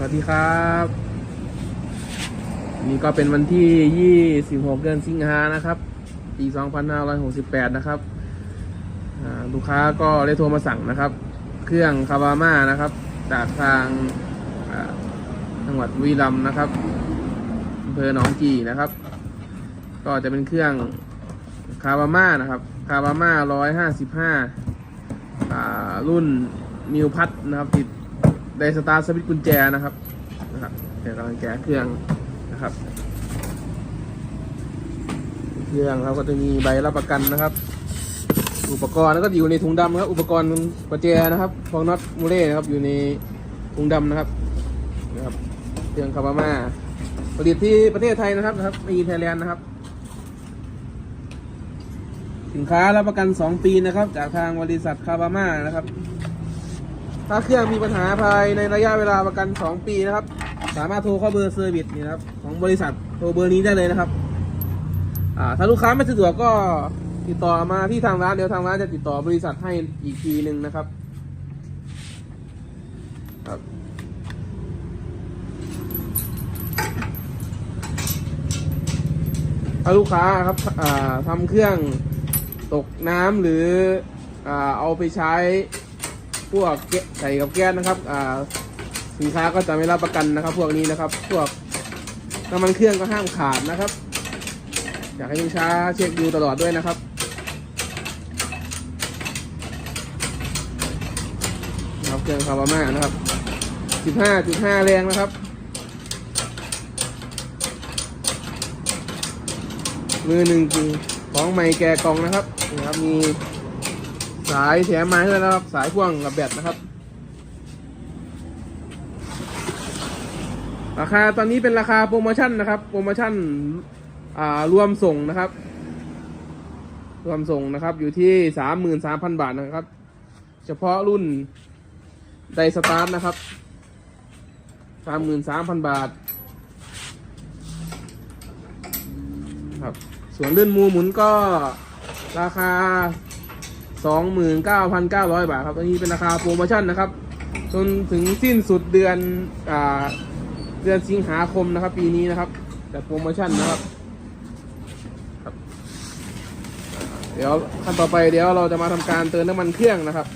สวัสดีครับนี่ก็เป็นวันที่ 26 เดือนสิงหานะครับปี 2568 นะครับลูกค้าก็ได้โทรมาสั่งนะครับ เครื่องคาวาม่านะครับ จากทางจังหวัดบุรีรัมนะครับอำเภอหนองกี่นะครับ ก็จะเป็นเครื่องคาวาม่านะครับคาวาม่า155อ่ารุ่นนิวพัทนะครับติด ไดสตาร์สวิตช์กุญแจนะครับนะครับเดี๋ยวกำลังแกะเครื่องนะครับ เครื่องครับก็จะมีใบรับประกันนะครับ อุปกรณ์แล้วก็อยู่ในถุงดำครับอุปกรณ์ประแจนะครับพองน็อตมูเล่นะครับอยู่ในถุงดำนะครับนะครับเครื่องคาบาม่าผลิตที่ประเทศไทยนะครับนะครับมีไทยแลนด์นะครับ สินค้ารับประกัน 2 ปีนะครับ จากทางบริษัทคาบาม่านะครับ ถ้าเครื่องมีปัญหาภายในระยะเวลาประกัน 2 ปีนะครับ สามารถโทรเข้าเบอร์เซอร์วิสนี่นะครับของบริษัทโทรเบอร์นี้ได้เลยนะครับถ้าลูกค้าไม่สะดวกก็ติดต่อมาที่ทางร้านเดี๋ยวทางร้านจะติดต่อบริษัทให้อีกทีหนึ่งนะครับครับถ้าลูกค้าครับทำเครื่องตกน้ำหรืออเอาไปใช้ พวกแกะใส่กับแก๊สนะครับอ่าสินค้าก็จะไม่รับประกันนะครับ พวกนี้นะครับ พวกน้ำมันเครื่องก็ห้ามขาดนะครับ อยากให้ลูกค้าเช็คดูตลอดด้วยนะครับครับเครื่องคาร์บาม่านะครับ 15.5 แรงนะครับ มือหนึ่งคือของใหม่แกะกองนะครับนี่ครับมี สายแถมมาให้แล้วนะครับ สายพ่วงกับแบตนะครับ ราคาตอนนี้เป็นราคาโปรโมชั่นนะครับ โปรโมชั่นอ่ารวมส่งนะครับ รวมส่งนะครับ อยู่ที่สามหมื่นสามพันบาทนะครับ เฉพาะรุ่นไดสตาร์ทนะครับสามหมื่นสามพันบาท ครับ ส่วนเลื่อนมูหมุนก็ราคา 29,900 บาทครับตัวนี้เป็นราคาโปรโมชั่นนะครับ จนถึงสิ้นสุดเดือนอ่าเดือนสิงหาคมนะครับ ปีนี้นะครับแต่โปรโมชั่นนะครับครับ เดี๋ยวขั้นต่อไปเดี๋ยวเราจะมาทำการเติมน้ำมันเครื่องนะครับ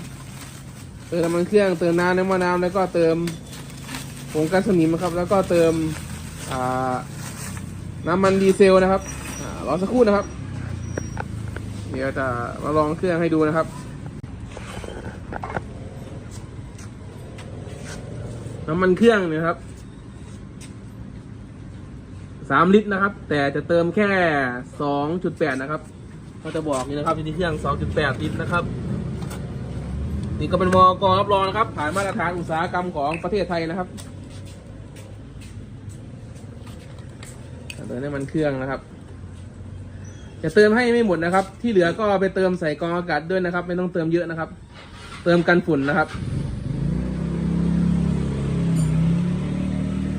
เติมน้ำมันเครื่องเติมน้ำน้ำมันน้ำแล้วก็เติมผงกันสนิมนะครับ แล้วก็เติมน้ำมันดีเซลนะครับรอสักครู่นะครับ เดี๋ยวจะมาลองเครื่องให้ดูนะครับ น้ำมันเครื่องนี่ยครับ สามลิตรนะครับ แต่จะเติมแค่สองจุดแปดนะครับเขาจะบอกนี่นะครับที่เครื่องสองจุดแปดลิตรนะครับ นี่ก็เป็นวกรับรองนะครับ ผ่านมาตรฐานอุตสาหกรรมของประเทศไทยนะครับเติมน้ำมันเครื่องนะครับ จะเติมให้ไม่หมดนะครับ ที่เหลือก็ไปเติมใส่กองอากาศด้วยนะครับ ไม่ต้องเติมเยอะนะครับ เติมกันฝุ่นนะครับ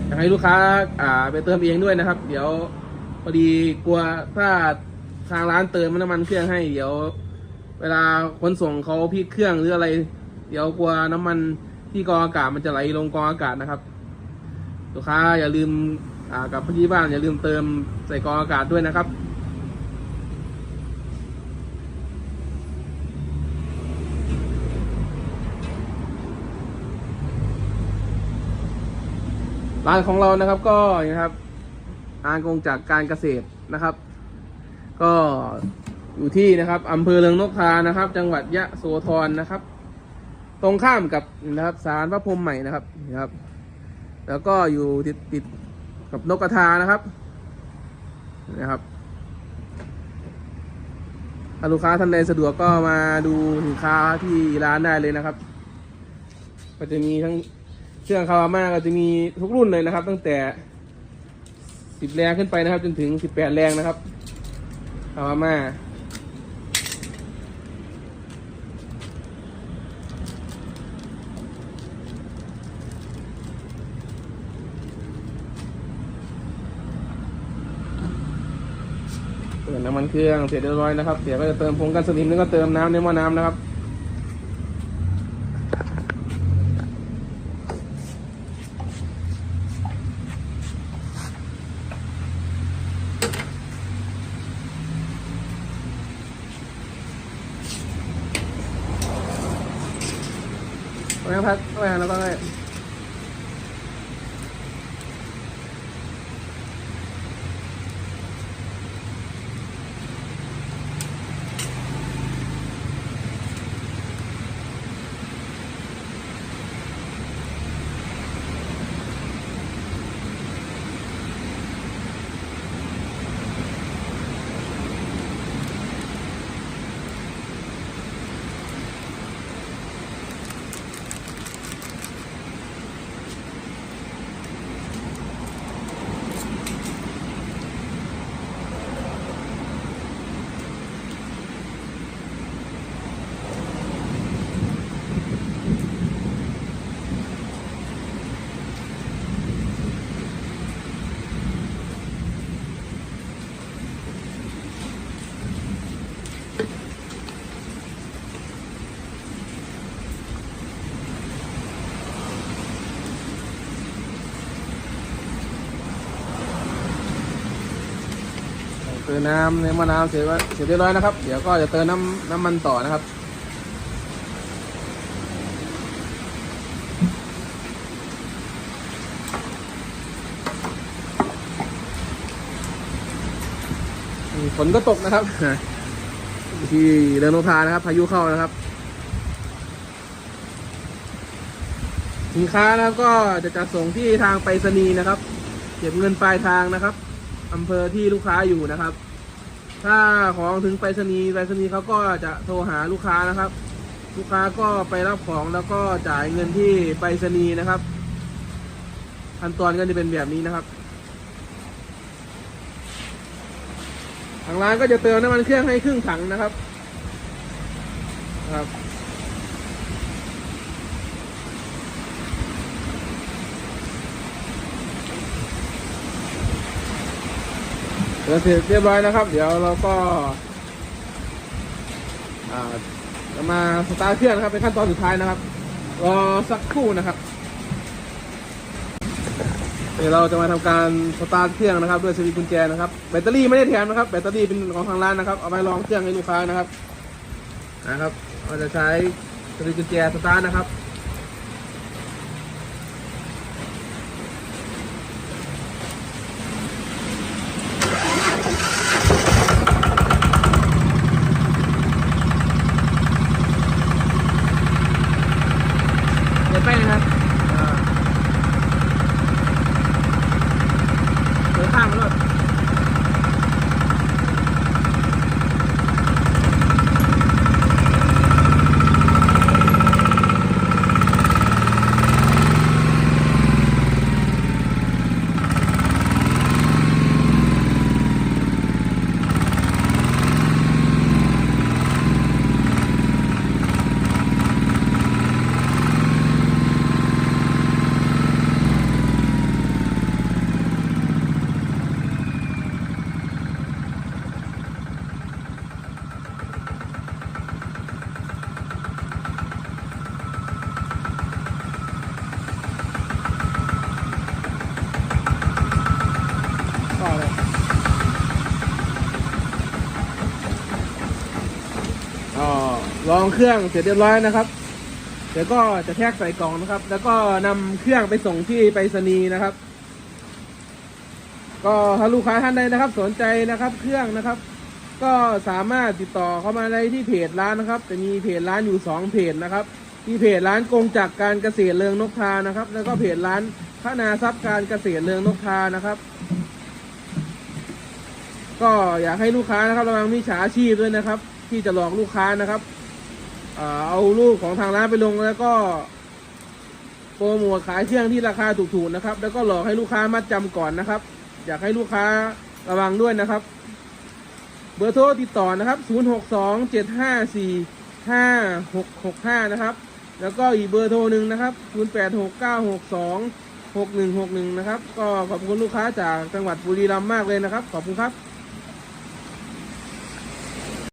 อยากให้ลูกค้าอ่าไปเติมเองด้วยนะครับ เดี๋ยวพอดีกลัวถ้าทางร้านเติมน้ำมันเครื่องให้เดี๋ยว เวลาขนส่งเขาพลิกเครื่องหรืออะไร เดี๋ยวกลัวน้ำมันที่กองอากาศมันจะไหลลงกองอากาศนะครับ ลูกค้าอย่าลืมอ่ากับพี่บ้านอย่าลืมเติมใส่กองอากาศด้วยนะครับ ร้านของเรานะครับก็นะครับอานกงจากการเกษตรนะครับ ก็อยู่ที่นะครับอำเภอเรืองนกทานะครับ จังหวัดยะโสธรนะครับ ตรงข้ามกับนะครับศาลพระพรหมใหม่นะครับนะครับ แล้วก็อยู่ติดติดกับนกกระทานะครับนะครับถ้าลูกค้าท่านใดสะดวกก็มาดูสินค้าที่ร้านได้เลยนะครับ ก็จะมีทั้ง เครื่องคาวาม่าก็จะมีทุกรุ่นเลยนะครับ ตั้งแต่สิบแรงขึ้นไปนะครับ จนถึงสิบแปดแรงนะครับคาวาม่าเติมน้ำมันเครื่องเสร็จเรียบร้อยนะครับ เดี๋ยวก็จะเติมผงกันสนิมแล้วก็เติมน้ำในหม้อน้ำนะครับ น แม่แล้วก็ ติมน้ำในมะนาวเสร็จว่าเสร็จเรียบร้อยนะครับ เดี๋ยวก็จะเติมน้ำน้ำมันต่อนะครับ ฝนก็ตกนะครับ ที่เรือนโนพานะครับ พายุเข้านะครับสินค้านะครับก็จะจัดส่งที่ทางไปรษณีย์นะครับ เก็บเงินปลายทางนะครับ อำเภอที่ลูกค้าอยู่นะครับ ถ้าของถึงไปรษณีย์ไปรษณีย์เขาก็จะโทรหาลูกค้านะครับ ลูกค้าก็ไปรับของแล้วก็จ่ายเงินที่ไปรษณีย์นะครับขั้นตอนก็จะเป็นแบบนี้นะครับทางร้านก็จะเติมน้ำมันเครื่องให้ครึ่งถังนะครับครับ เดี๋ยวเสร็จเรียบร้อยนะครับ เดี๋ยวเราก็าจะมาสตาร์เครื่องนะครับเป็นขั้นตอนสุดท้ายนะครับรอสักครู่นะครับเดี๋ยวเราจะมาทำการสตาร์ทเครื่องนะครับด้วยสวิตช์กุญแจนะครับแบตเตอรี่ไม่ได้แถมนะครับแบตเตอรี่เป็นของทางร้านนะครับเอาไปลองเครื่องให้ลูกค้านะครับนะครับเราจะใช้สวิตช์กุญแจสตาร์ทนะครับ เดี๋ยวไปนะครับอ่า เดี๋ยวข้ามมาเลยต่อเลยอ๋อลอง เครื่องเสร็จเรียบร้อยนะครับ เดี๋ยวก็จะแพ็กใส่กล่องนะครับ แล้วก็นำเครื่องไปส่งที่ไปรษณีย์นะครับ ก็ถ้าลูกค้าท่านใดนะครับ สนใจนะครับ เครื่องนะครับ ก็สามารถติดต่อเข้ามาได้ที่เพจร้านนะครับ จะมีเพจร้านอยู่สองเพจนะครับที่เพจร้านกงจากการเกษตรเรืองนกทานะครับ แล้วก็เพจร้านพระนาทรัพย์การเกษตรเรืองนกทานะครับ ก็อยากให้ลูกค้านะครับระวังมิจฉาชีพด้วยนะครับ ที่จะหลอกลูกค้านะครับ เอารูปของทางร้านไปลงแล้วก็โปรโมทขายเครื่องที่ราคาถูกๆนะครับ แล้วก็หลอกให้ลูกค้ามัดจำก่อนนะครับ อยากให้ลูกค้าระวังด้วยนะครับ เบอร์โทรติดต่อนะครับ 0627545665 นะครับ แล้วก็อีกเบอร์โทรหนึ่งนะครับ 0869626161 นะครับ ก็ขอบคุณลูกค้าจากจังหวัดบุรีรัมย์มากเลยนะครับ ขอบคุณครับ